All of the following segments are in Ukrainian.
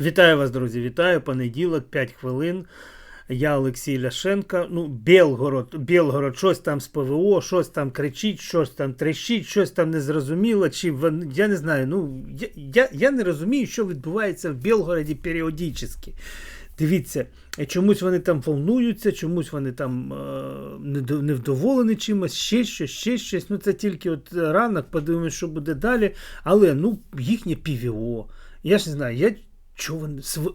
Вітаю вас, друзі! Вітаю понеділок, 5 хвилин. Я Олексій Ляшенко. Ну, Білгород, Білгород, щось там з ПВО, щось там кричить, щось там трещить, щось там незрозуміло. Чи я не знаю. Ну я, я, я не розумію, що відбувається в Білгороді періодично. Дивіться, чомусь вони там волнуються, чомусь вони там е, невдоволені чимось, ще щось, ще щось. Ну це тільки от ранок, подивимось, що буде далі. Але ну їхнє ПВО. Я ж не знаю, я чого вони СВО,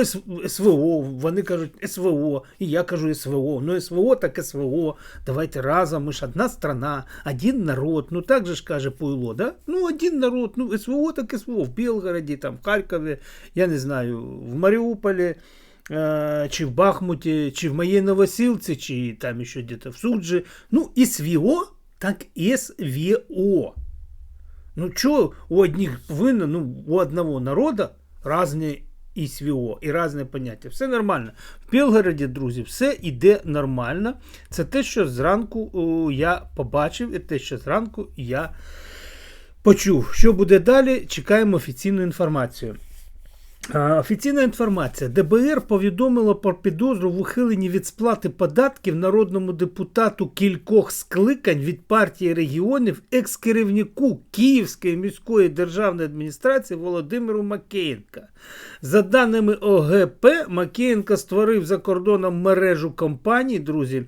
СВ- СВО, вони кажуть СВО, і я кажу СВО. Ну СВО так СВО. Давайте разом, ми ж одна страна, один народ. Ну так же ж каже Пуйло, да? Ну один народ, ну СВО так СВО. В Білгороді, там, в Харкові, я не знаю, в Маріуполі. е, Чи в Бахмуті, чи в моїй Новосілці, чи там ще десь в Суджі. Ну, СВО, так СВО. Ну что у одних повинно, ну, у одного народа різні і СВО, і різне поняття. Все нормально. В Білгороді, друзі, все йде нормально. Це те, що зранку о, я побачив, і те, що зранку я почув. Що буде далі? Чекаємо офіційну інформацію. А, Офіційна інформація. ДБР повідомило про підозру в ухиленні від сплати податків народному депутату кількох скликань від партії регіонів екс-керівнику Київської міської державної адміністрації Володимиру Макеєнка. За даними ОГП, Макеєнко створив за кордоном мережу компаній, друзі,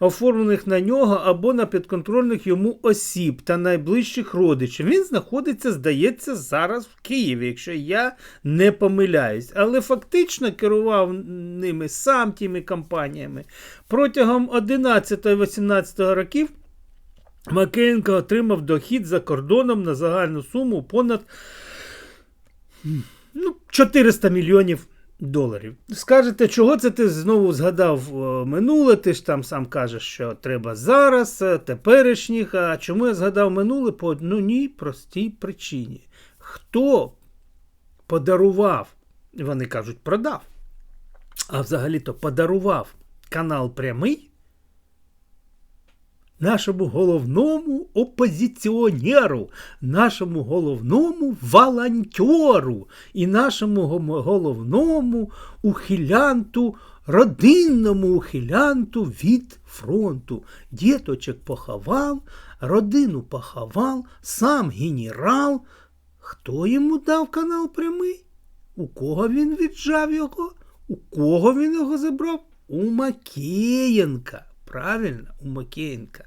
оформлених на нього або на підконтрольних йому осіб та найближчих родичів. Він знаходиться, здається, зараз в Києві, якщо я не помиляюсь. Але фактично керував ними сам тими компаніями. Протягом 11-18 років Макеєнко отримав дохід за кордоном на загальну суму понад ну, 400 мільйонів доларів. Скажете, чого це ти знову згадав е, минуле? Ти ж там сам кажеш, що треба зараз, е, теперішніх. А чому я згадав минуле? По одній простій причині. Хто подарував, вони кажуть, продав, а взагалі-то подарував канал прямий нашому головному опозиціонеру, нашому головному волонтеру і нашому головному ухилянту, родинному ухилянту від фронту. Діточок поховав, родину поховав, сам генерал. Хто йому дав канал прямий? У кого він віджав його? У кого він його забрав? У Макеєнка. Правильно, у Макеєнка.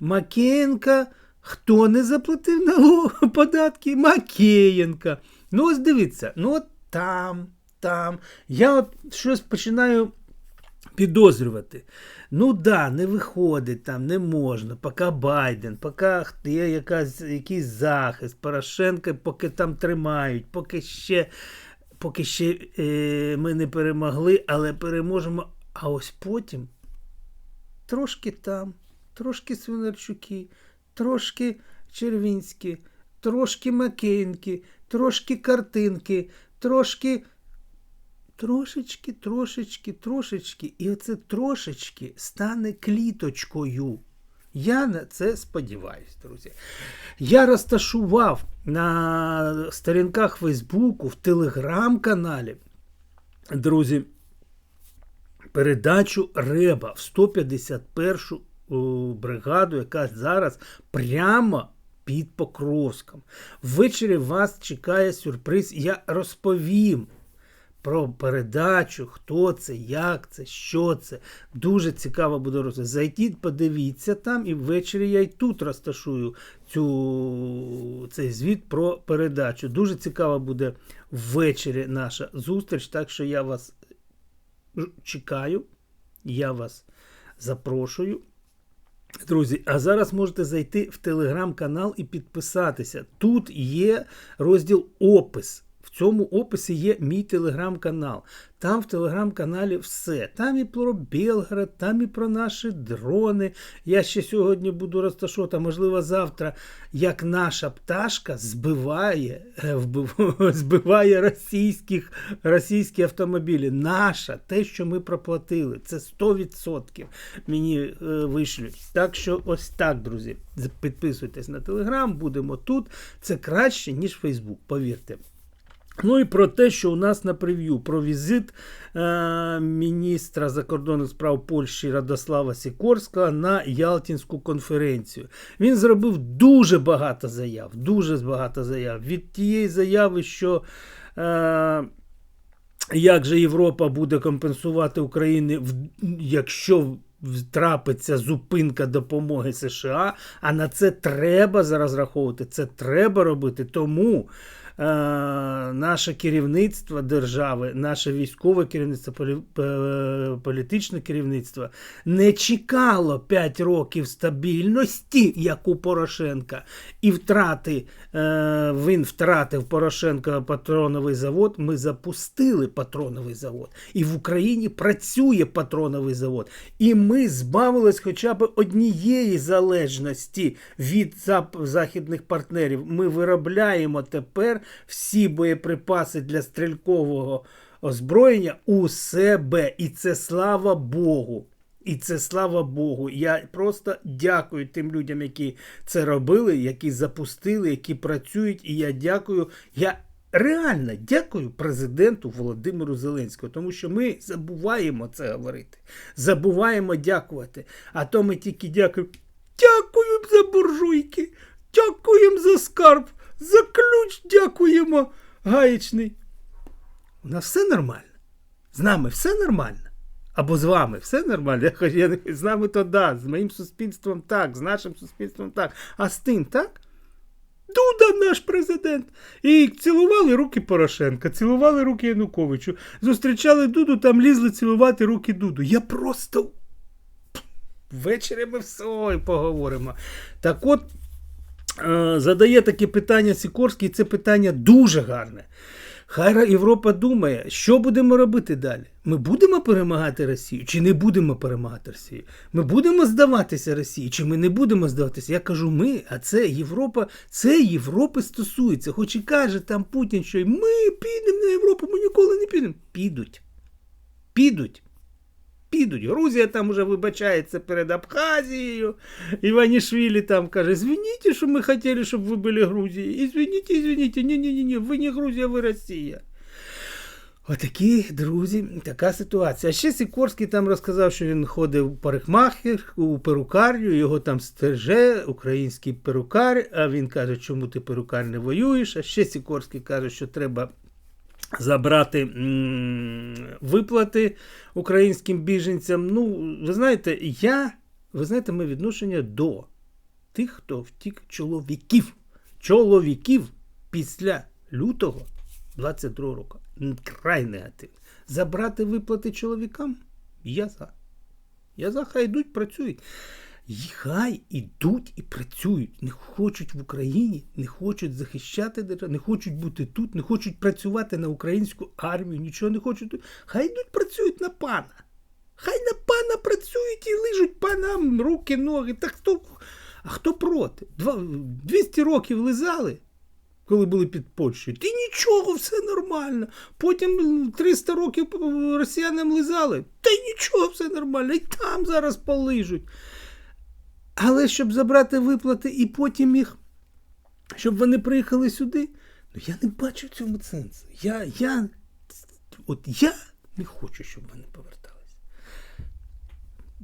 Макеєнка, хто не заплатив налог, податки? Макеєнка. Ну, ось дивіться, ну от там, там. Я от щось починаю підозрювати. Ну да, не виходить там, не можна, поки Байден, поки є якась, якийсь захист, Порошенка, поки там тримають, поки ще, поки ще е, ми не перемогли, але переможемо. А ось потім трошки там, трошки Свинарчуки, трошки Червінські, трошки Макеїнки, трошки картинки, трошки. Трошечки, трошечки, трошечки, і оце трошечки стане кліточкою. Я на це сподіваюся, друзі. Я розташував на сторінках Фейсбуку, в телеграм-каналі, друзі, передачу Реба в 151-шу бригаду, яка зараз прямо під Покровськом. Ввечері вас чекає сюрприз. Я розповім про передачу, хто це, як це, що це. Дуже цікаво буде розповідати. Зайдіть, подивіться там, і ввечері я й тут розташую цю, цей звіт про передачу. Дуже цікава буде ввечері наша зустріч, так що я вас чекаю, я вас запрошую. Друзі, а зараз можете зайти в телеграм-канал і підписатися. Тут є розділ опис. В цьому описі є мій телеграм-канал. Там в телеграм-каналі все. Там і про Белград, там і про наші дрони. Я ще сьогодні буду розташувати, можливо, завтра, як наша пташка збиває, е, збиває російських, російські автомобілі. Наша, те, що ми проплатили, це 100% мені е, вишлють. Так що ось так, друзі. Підписуйтесь на телеграм, будемо тут. Це краще, ніж Фейсбук, повірте. Ну і про те, що у нас на прев'ю про візит е, міністра закордонних справ Польщі Радослава Сікорського на Ялтинську конференцію. Він зробив дуже багато заяв. Дуже багато заяв. Від тієї заяви, що е, як же Європа буде компенсувати Україні, якщо трапиться зупинка допомоги США, а на це треба зараз раховувати, це треба робити. Тому наше керівництво держави, наше військове керівництво, е, політичне керівництво не чекало 5 років стабільності, як у Порошенка, і втрати е, він втратив Порошенка патроновий завод. Ми запустили патроновий завод. І в Україні працює патроновий завод. І ми збавились хоча б однієї залежності від західних партнерів. Ми виробляємо тепер всі боєприпаси для стрількового озброєння у себе. І це слава Богу. І це слава Богу. Я просто дякую тим людям, які це робили, які запустили, які працюють. І я дякую. Я реально дякую президенту Володимиру Зеленському, тому що ми забуваємо це говорити. Забуваємо дякувати. А то ми тільки дякуємо. Дякуємо за буржуйки, дякуємо за скарб, за ключ дякуємо. Гаєчний. У нас все нормально. З нами все нормально. Або з вами все нормально. Я не- з нами то да, з моїм суспільством так, з нашим суспільством так. А з тим так? Дуда наш президент. І цілували руки Порошенка, цілували руки Януковичу, зустрічали Дуду, там лізли цілувати руки Дуду. Я просто. Ввечері ми все поговоримо. Так от, задає таке питання Сікорський, і це питання дуже гарне. Хай Європа думає, що будемо робити далі. Ми будемо перемагати Росію чи не будемо перемагати Росію? Ми будемо здаватися Росії, чи ми не будемо здаватися? Я кажу, ми, а це Європа, це Європи стосується. Хоч і каже там Путін, що ми підемо на Європу, ми ніколи не підемо. Підуть. Підуть. Підуть. Грузія там уже вибачається перед Абхазією. Іванішвілі там каже: звініть, що ми хотіли, щоб ви були Грузією. Ізвініть, ізвініть, ні-ні-ні, ви не Грузія, ви Росія. Отакі, друзі, така ситуація. А ще Сікорський там розказав, що він ходив у парикмахер, у перукарню, його там стерже український перукар, а він каже, чому ти перукар не воюєш. А ще Сікорський каже, що треба забрати виплати українським біженцям. Ну, ви знаєте, я, ви знаєте, моє відношення до тих, хто втік чоловіків. Чоловіків після лютого 22 року. Край негативно. Забрати виплати чоловікам? Я за. Я за, хай йдуть, працюють. Хай ідуть і працюють. Не хочуть в Україні, не хочуть захищати державу, не хочуть бути тут, не хочуть працювати на українську армію, нічого не хочуть. Хай йдуть працюють на пана. Хай на пана працюють і лижуть панам руки, ноги. Та хто, а хто проти? Два, 200 років лизали, коли були під Польщею. Ти нічого, все нормально. Потім 300 років росіянам лизали. Та й нічого, все нормально. І там зараз полижуть. Але щоб забрати виплати і потім їх, щоб вони приїхали сюди, ну я не бачу в цьому сенсу. Я, я, от я не хочу, щоб вони поверталися.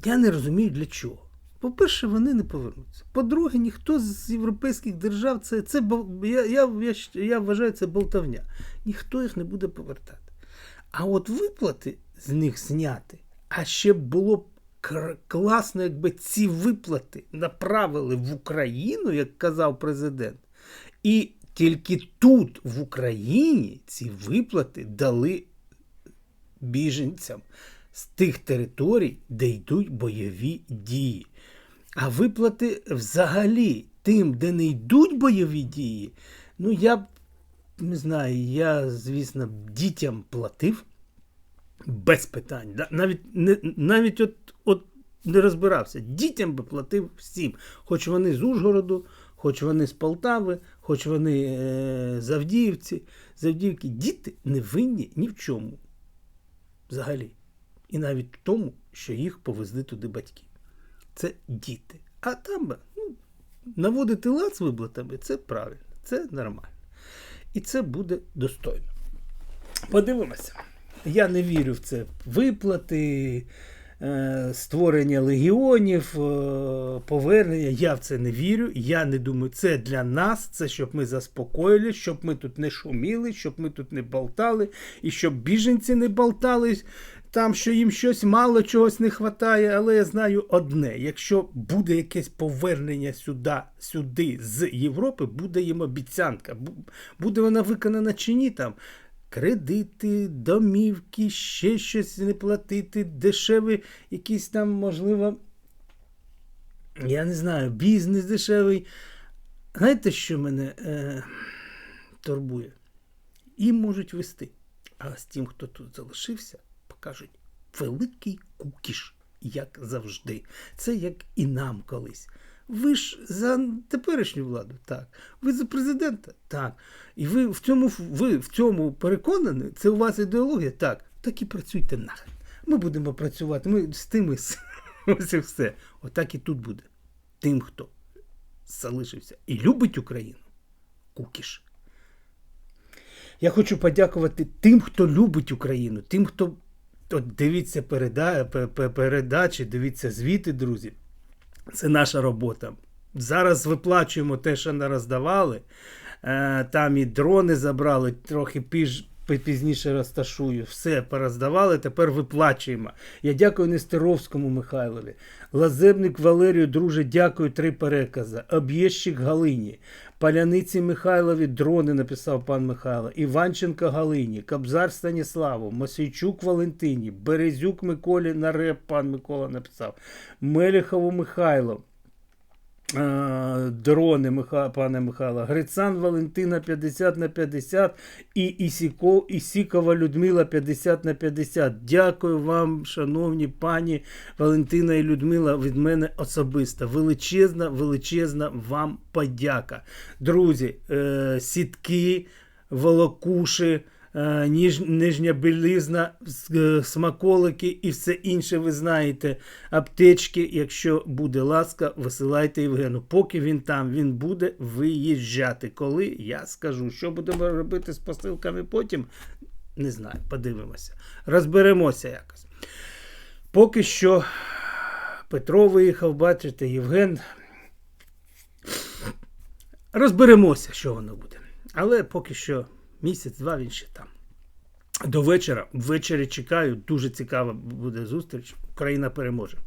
Я не розумію для чого. По-перше, вони не повернуться. По-друге, ніхто з європейських держав це, це я, я, я, я вважаю це болтовня. Ніхто їх не буде повертати. А от виплати з них зняти, а ще було б класно, якби ці виплати направили в Україну, як казав президент. І тільки тут, в Україні, ці виплати дали біженцям з тих територій, де йдуть бойові дії. А виплати взагалі тим, де не йдуть бойові дії, ну я б не знаю, я, звісно, дітям платив без питань. Навіть, не, навіть от, от не розбирався. Дітям би платив всім. Хоч вони з Ужгороду, хоч вони з Полтави, хоч вони е, з Авдіївці. Діти не винні ні в чому. Взагалі. І навіть в тому, що їх повезли туди батьки. Це діти. А там ну, наводити лад з виплатами це правильно, це нормально. І це буде достойно. Подивимося. Я не вірю в це виплати, е, створення легіонів, е, повернення. Я в це не вірю. Я не думаю, це для нас, це щоб ми заспокоїли, щоб ми тут не шуміли, щоб ми тут не болтали, і щоб біженці не болтали. Там, що їм щось мало чогось не вистачає, але я знаю одне: якщо буде якесь повернення сюди, сюди з Європи, буде їм обіцянка. Буде вона виконана чи ні там. Кредити, домівки, ще щось не платити, дешеві, якісь там, можливо, я не знаю, бізнес дешевий. Знаєте, що мене е, турбує? Їм можуть вести. А з тим, хто тут залишився, покажуть великий кукіш, як завжди. Це як і нам колись. Ви ж за теперішню владу, так. Ви за президента, так. І ви в цьому ви в цьому переконані, це у вас ідеологія, так. Так і працюйте нахрен. Ми будемо працювати. Ми з тими ось і все. Отак і тут буде. Тим, хто залишився і любить Україну, кукіш. Я хочу подякувати тим, хто любить Україну, тим, хто от дивіться переда... пе- пе- передачі, дивіться звіти, друзі. Це наша робота. Зараз виплачуємо те, що не роздавали. Е, Там і дрони забрали, трохи піж, пі- пізніше розташую. Все пороздавали, тепер виплачуємо. Я дякую Нестеровському Михайлові. Лазебник Валерію, друже, дякую три перекази. Об'єщик Галині. Паляниці Михайлові дрони написав пан Михайло. Іванченко Галині, Кобзар Станіславу, Мосійчук Валентині, Березюк Миколі на реп пан Микола написав. Меліхову Михайло. Е, Дрони Миха, пане Михайло, Грицан Валентина 50 на 50 і Ісіко, Ісікова Людмила 50 на 50. Дякую вам, шановні пані Валентина і Людмила, від мене особисто. Величезна, величезна вам подяка. Друзі, е, сітки, волокуші. Е, Ніж, нижня білизна, е, смаколики і все інше ви знаєте. Аптечки, якщо буде ласка, висилайте Євгену. Поки він там, він буде виїжджати. Коли я скажу, що будемо робити з посилками потім, не знаю, подивимося. Розберемося якось. Поки що Петро виїхав, бачите, Євген. Розберемося, що воно буде. Але поки що місяць-два він ще там. До вечора. Ввечері чекаю. Дуже цікава буде зустріч. Україна переможе.